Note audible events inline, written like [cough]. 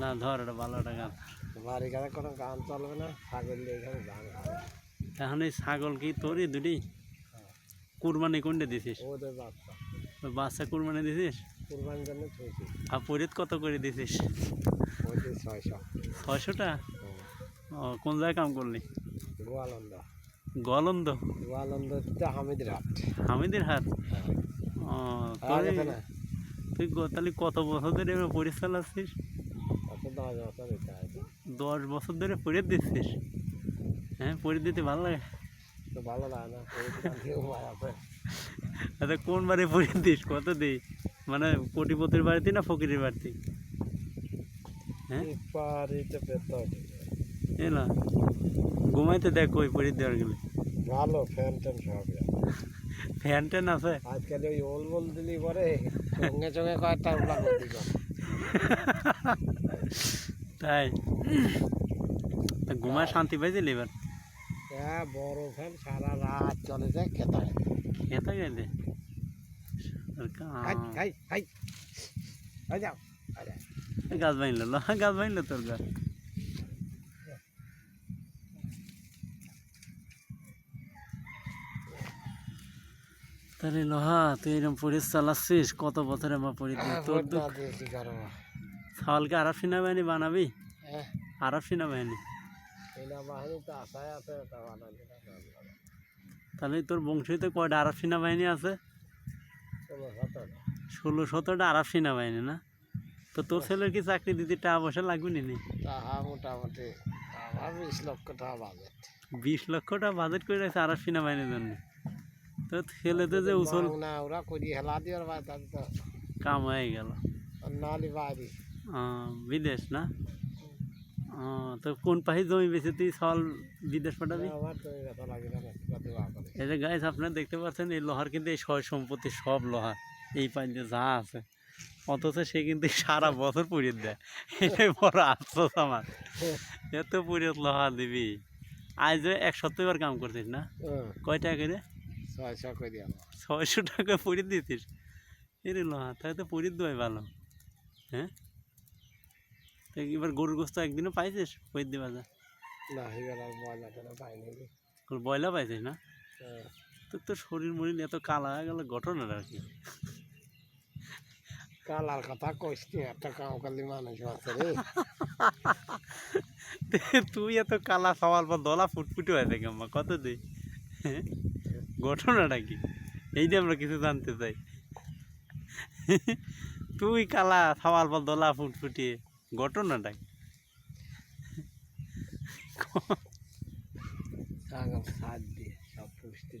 না ধর এটা ভালো একটা গান। আমার এখানে কোনো গান চলবে না ছাগল দিয়ে এখানে গান এই ছাগল কি তোরই দুটি? কুরবানি কোনটা দিছিস? ওদের বাচ্চা। বাচ্চা কুরবানি দিছিস? কুরবানির জন্য থুইছি আর পরিত কত করে দিছিস? ছয়শো। ছয়শোটা? ও কোন জায়গায় কাম করলি? গোয়ালন্দ। গলন্দ গোয়ালন্দ হামিদের হাট হামিদের হাত ও তো না? তুই তাহলে কত বছর ধরে চালাচ্ছিস অত দশ বছর ধরে পরিত দিচ্ছিস? হ্যাঁ পরিত দিতে ভালো লাগে? তো ভালো লাগে না আচ্ছা কোন বাড়ি পরিত দিস? কত দিই? মানে কোটিপতির বাড়িতে না ফকিরের বাড়িতে? হ্যাঁ? এ না ঘুমাইতে দেখ ওই পরিত দেওয়ার গেলে। ভালো ফ্যান ট্যান সব ফ্যান ট্যান আছে? আজকাল ওই ওল বল দিলি পরে সঙ্গে সঙ্গে কয়েকটা তাই? ঘুমায় শান্তি পাইছিলি এবার হ্যাঁ বড় ফ্যান সারা রাত চলে যায় খেতে। খেতে গেলে। গাছ বাইনলো ল গাছ বাইনলো তোর গাছ তাহলে লোহা তুই এরকম পরিস চালাচ্ছিস কত বছরে আমার পরি হ্যাঁ, তোর ছাওয়ালকে আরব সেনাবাহিনী বানাবি? হ্যাঁ। আরব সেনাবাহিনী? তাহলে তোর বংশীতে কয়টা আরব সেনাবাহিনী আছে? ষোলো সতেরো। ষোলো সতেরোটা আরব সেনাবাহিনী না? তো তোর ছেলের কি চাকরি দিতে টাকা পয়সা লাগবে নি? মোটামুটি বিশ লক্ষ টাকা বাজেট। বিশ লক্ষ টাকা বাজেট করে রাখছে আরব সেনাবাহিনীর জন্য। তো ছেলেতে যে উচল না ওরা করি হেলা দিয়ে ভাই তাহলে তো কাম হয়ে গেল। নালি বিদেশ না? তো কোন পাহি জমি বেশি তুই সল বিদেশ পাঠাবি? এই কথা লাগে না কত বা করে এই যে গাইস আপনারা দেখতে পাচ্ছেন এই লোহার কিন্তু এই সয় সম্পত্তি সব লোহার এই পাঞ্জে যা আছে। অথচ সে কিন্তু সারা বছর পুড়িয়ে দেয়। এটাই বড় আফসোস আমার। এত পুড়িয়ে লোহা দিবি। আজ এক সপ্তাহ বার কাম করছিস না? হ্যাঁ। কয় টাকা করে? ছয়শো করে ছয়শো টাকা পুড়িয়ে দিতিস এরে লোহা তাহলে তো পুড়িয়ে দেওয়াই ভালো। হ্যাঁ? তো এবার গরুর গোস্ত একদিনও পাইছিস? পই দেওয়া যায় না এবার টয়লা পাইনি বয়লা পাইছিস না? তোর তো তোর শরীর মরির এত কালা হয়ে গেল ঘটনাটা আর কি? কালার কথা কইস একটা কামকালি মানুষ আছে রে। [laughs] তুই এত কালা সওয়াল পর দলা ফুটফুটি হয়ে থাকে কত দিই হ্যাঁ? ঘটনাটা কি? যে আমরা কিছু জানতে চাই। তুই কালা সওয়াল বল দোলা ফুটফুটিয়ে ঘটনাটা কি? ছাগল দিয়ে সব পুষতে